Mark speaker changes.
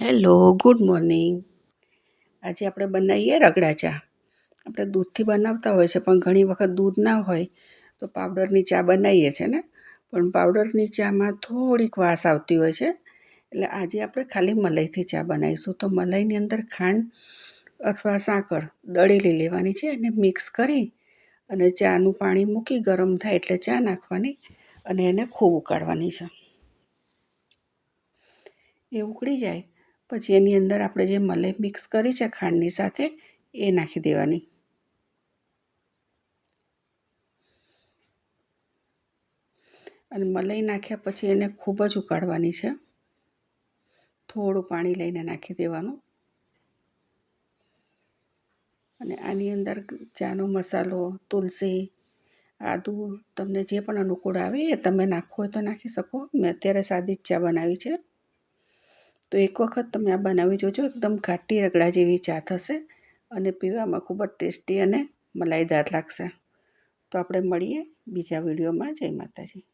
Speaker 1: Hello, good morning. આજે આપણે બનાવીએ રગડા ચા. આપણે દૂધથી બનાવતા હોય છે, પણ ઘણી વખત દૂધ ના હોય તો પાવડરની ચા બનાવીએ છીએ ને? પણ પાવડરની ચામાં થોડીક વાસ આવતી હોય છે. એટલે આજે આપણે ખાલી મલાઈથી ચા બનાવીશું. તો મલાઈની અંદર ખાંડ અથવા સાકર દળેલી લેવાની છે અને મિક્સ કરી અને ચાનું પાણી મૂકી ગરમ થાય એટલે ચા નાખવાની અને એને ખૂબ ઉકાળવાની છે. એ ઉકળી જાય પછી એની અંદર આપણે જે મલાઈ મિક્સ કરી છે ખાંડની સાથે, એ નાખી દેવાની. અને મલાઈ નાખ્યા પછી એને ખૂબ જ ઉકાળવાની છે. થોડું પાણી લઈને નાખી દેવાનું. અને આની અંદર ચાનો મસાલો, તુલસી, આદુ, તમને જે પણ અનુકૂળ આવે એ તમે નાખવો હોય તો નાખી શકો. મેં અત્યારે સાદી જ ચા બનાવી છે. તો એક વખત તમે આ બનાવી જોજો, એકદમ ઘાટી રગડા જેવી ચા થશે અને પીવામાં ખૂબ જ ટેસ્ટી અને મલાઈદાર લાગશે. તો આપણે મળીએ બીજા વિડીયોમાં. જય માતાજી.